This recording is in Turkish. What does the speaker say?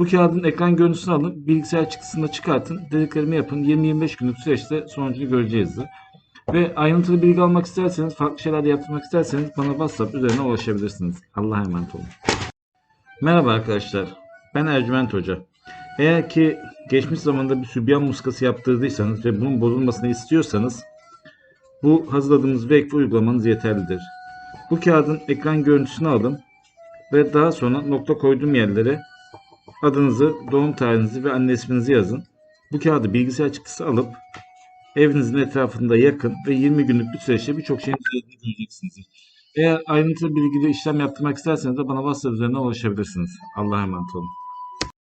Bu kağıdın ekran görüntüsünü alın, bilgisayar çıktısını çıkartın, dediklerimi yapın. 20-25 günlük süreçte sonucunu göreceğizdir. Ve ayrıntılı bilgi almak isterseniz, farklı şeyler de yaptırmak isterseniz bana WhatsApp üzerine ulaşabilirsiniz. Allah'a emanet olun. Merhaba arkadaşlar. Ben Ercüment Hoca. Eğer ki geçmiş zamanda bir sübyan muskası yaptırdıysanız ve bunun bozulmasını istiyorsanız bu hazırladığımız vekfi uygulamanız yeterlidir. Bu kağıdın ekran görüntüsünü alın ve daha sonra nokta koyduğum yerlere adınızı, doğum tarihinizi ve anne isminizi yazın. Bu kağıdı bilgisayar çıktısı alıp evinizin etrafında yakın ve 20 günlük bir süreçte birçok şeyin üzerinde göreceksiniz. Eğer ayrıntılı bilgili işlem yaptırmak isterseniz de bana WhatsApp üzerinden ulaşabilirsiniz. Allah'a emanet olun.